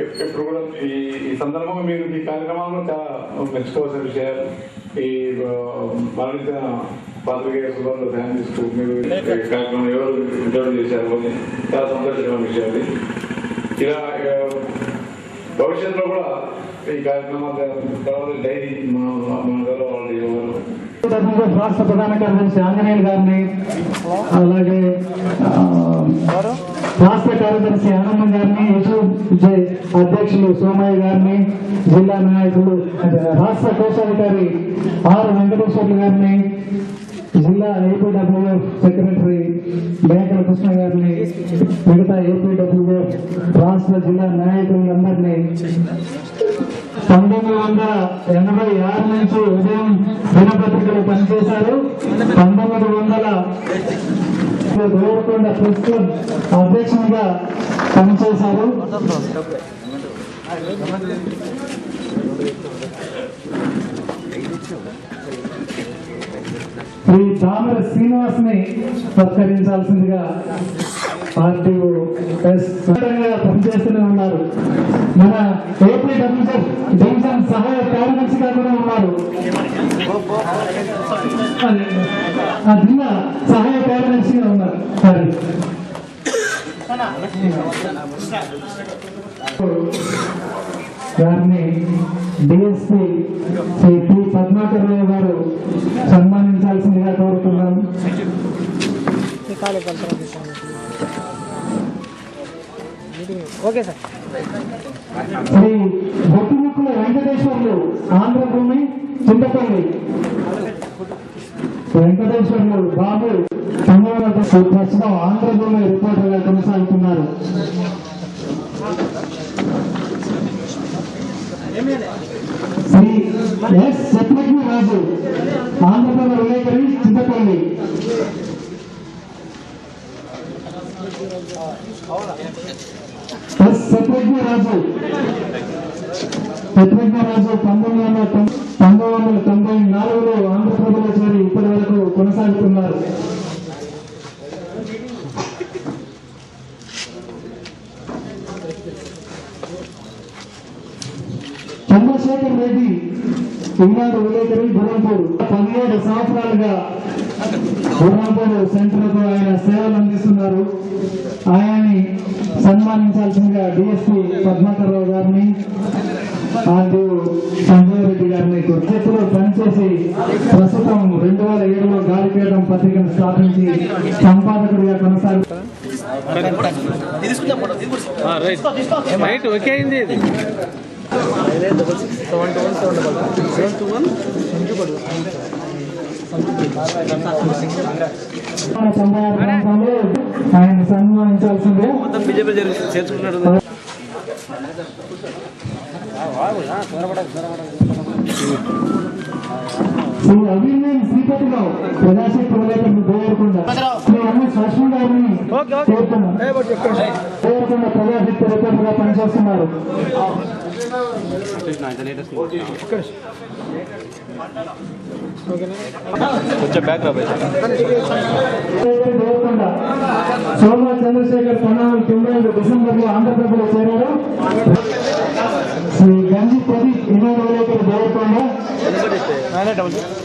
ఇప్పుడు కూడా ఈ ఈ సందర్భంగా మీరు ఈ కార్యక్రమాల్లో చాలా మెచ్చుకోవాల్సిన విషయాలు. ఈ మరణించిన పాత్రికేయ ధ్యానం తీసుకుంటూ మీరు కార్యక్రమం ఎవరు ఇంటర్వ్యూ చేశారు అని చాలా సంతోషమైన విషయాలు. ఇలా భవిష్యత్తులో కూడా ఈ కార్యక్రమాలు తర్వాత డైరీ మన మన ద్వారా వాళ్ళు ఎవరు రాష్ట్ర ప్రధాన కార్యదర్శి ఆంజనేయులు గారిని అలాగే రాష్ట్ర కార్యదర్శి ఆనందం గారిని యశు అధ్యక్షులు సోమయ్య గారిని జిల్లా నాయకులు రాష్ట్ర కోశాధికారి ఆర్ వెంకటేశ్వర్లు గారిని జిల్లా ఏపీడబ్ల్యూఓ సెక్రటరీ మేకల కృష్ణ గారిని మిగతా ఏపీడబ్ల్యూఓ రాష్ట్ర జిల్లా నాయకులందరినీ పంతొమ్మిది వందల ఎనభై ఆరు నుంచి ఉదయం దినపత్రికలు పనిచేశారు. పంతొమ్మిది వందల దేవరకొండ ప్రెస్ క్లబ్ అధ్యక్షునిగా పనిచేశారు. శ్రీ దామర శ్రీనివాస్ని సత్కరించాల్సిందిగా పార్టీ ఎస్ పనిచేస్తూనే ఉన్నారు. మన ఏపీ డబ్ల్యూఎఫ్ డివిజన్ సహాయ కార్యదర్శిగా కూడా ఉన్నారు. ఆ జిల్లా సహాయ కార్యదర్శిగా ఉన్నారు. సరే. గారిని డిఎస్పీ శ్రీ పి పద్మాకర్ రావు గారు సన్మానించాల్సిందిగా కోరుతున్నాం. Okay sir. శ్రీ బొట్టుముక్కుల వెంకటేశ్వర్లు ఆంధ్రభూమి చింతపల్లి. వెంకటేశ్వర్లు బాబు తమిళనాడు ప్రస్తుతం ఆంధ్రభూమి రిపోర్టర్గా కొనసాగుతున్నారు. శ్రీ ఎస్. రాజు. ఆంధ్రప్రదేశ్ విలేకరి చింతపల్లి సత్యజ్ఞ రాజు. సత్యజ్ఞ రాజు పంతొమ్మిది వందల పంతొమ్మిది వందల తొంభై నాలుగులో ఆంధ్రప్రదేశ్ వారి ఇప్పటి వరకు కొనసాగుతున్నారు. చంద్రశేఖర్ రెడ్డి ఈనాడు విలేకరి గుర్రంపూర్ పదిహేడు సంవత్సరాలుగా గుర్రంపూర్ సెంటర్కు ఆయన సేవలు అందిస్తున్నారు. ఆయన్ని సన్మానించాల్సిందిగా డిఎస్పీ పద్మాకర్ రావు గారిని మరియు సంజయ్ రెడ్డి గారిని గుర్తిలో పనిచేసి ప్రస్తుతం రెండు వేల ఏడులో గాలిపీఠం పత్రికను స్థాపించి సంపాదకుడిగా కొనసాగుతారు రైట్. ఓకే అయింది ఇది seven two one seven double seven two one ఆయన సన్మానించాల్సిందే మొత్తం బీజేపీ చేర్చుకున్నాడు శ్రీ శ్రీపతిరావు ప్రజాశక్తి శ్రీ గారిని ప్రజాశక్తి పనిచేస్తున్నారు కొంచెం బ్యాక్ సోమ చంద్రశేఖర్ పంతొమ్మిది తొంభై ఐదు డిసెంబర్లో ఆంధ్రప్రదేశ్ చేరారు శ్రీ గంజి ప్రదీప్ ఈనాడు విలేకరి దేవరకొండ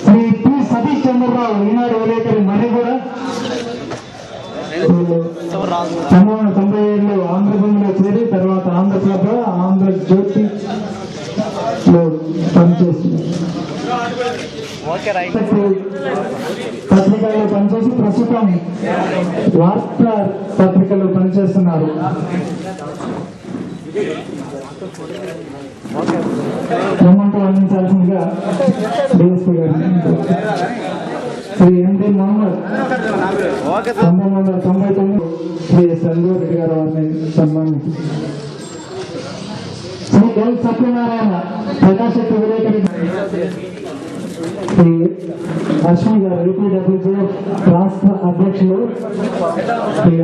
శ్రీ పి సతీష్ చంద్రరావు ఈనాడు విలేకరి మణిగూడ పంతొమ్మిది తొంభై ఏడులో ఆంధ్రభూమిలో చేరి తర్వాత ఆంధ్రప్రభ ఆంధ్రజ్యోతి లో పత్రికల్లో పనిచేసి ప్రస్తుతం వార్తా పత్రికలో పనిచేస్తున్నారు. క్రమంతో అందించాల్సిందిగా డిఎస్పీ గారిని శ్రీ ఎండి మహమ్మద్ పంతొమ్మిది వందల తొంభై తొమ్మిది శ్రీ సంజీవ్ రెడ్డి గారు వారిని సన్మానించి శ్రీ ఎల్ సత్యనారాయణ ప్రకాశక్తి విలేకరి శ్రీ అశ్విని గారు రాష్ట్ర అధ్యక్షులు శ్రీ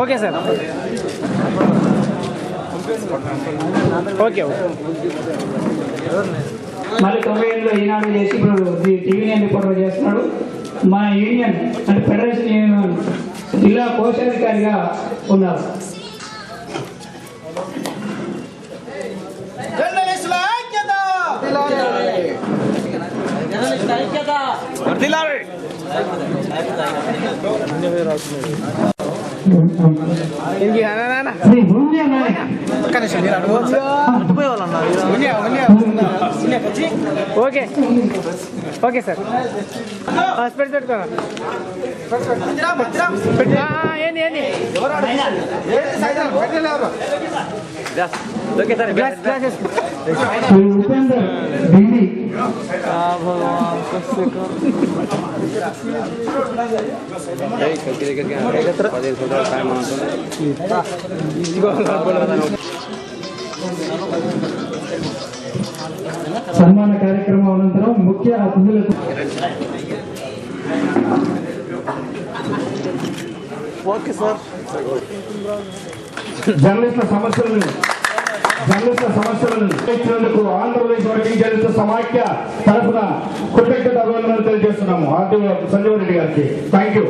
ఓకే సార్. ఓకే మళ్ళీ తొంభై ఏళ్ళలో ఈనాడు చేసి ఇప్పుడు టీవీ నైన్ రిపోర్టర్ చేస్తున్నాడు. మన యూనియన్ అంటే ఫెడరేషన్ యూనియన్ జిల్లా కోశాధికారిగా ఉన్నారు. నాయక్ ఓకే. Okay sir. స్పెడ్ పెట్టుకో. ఏంది ఏంది? ఓకే సార్ శ్రీ ఉపేందర్ ఢిల్లీ సన్మాన కార్యక్రమం అనంతరం ముఖ్య అతిథులకు ఓకే సార్. జర్నలిస్టుల సమస్యలను జర్నలిస్టుల సమస్యలను ఇచ్చినందుకు ఆంధ్రప్రదేశ్ వర్కింగ్ జర్నలిస్టు సమాఖ్య తరఫున కృతజ్ఞత అభినందనలు తెలియజేస్తున్నాము. ఆర్టీ సంజీవ్ రెడ్డి గారికి. Thank you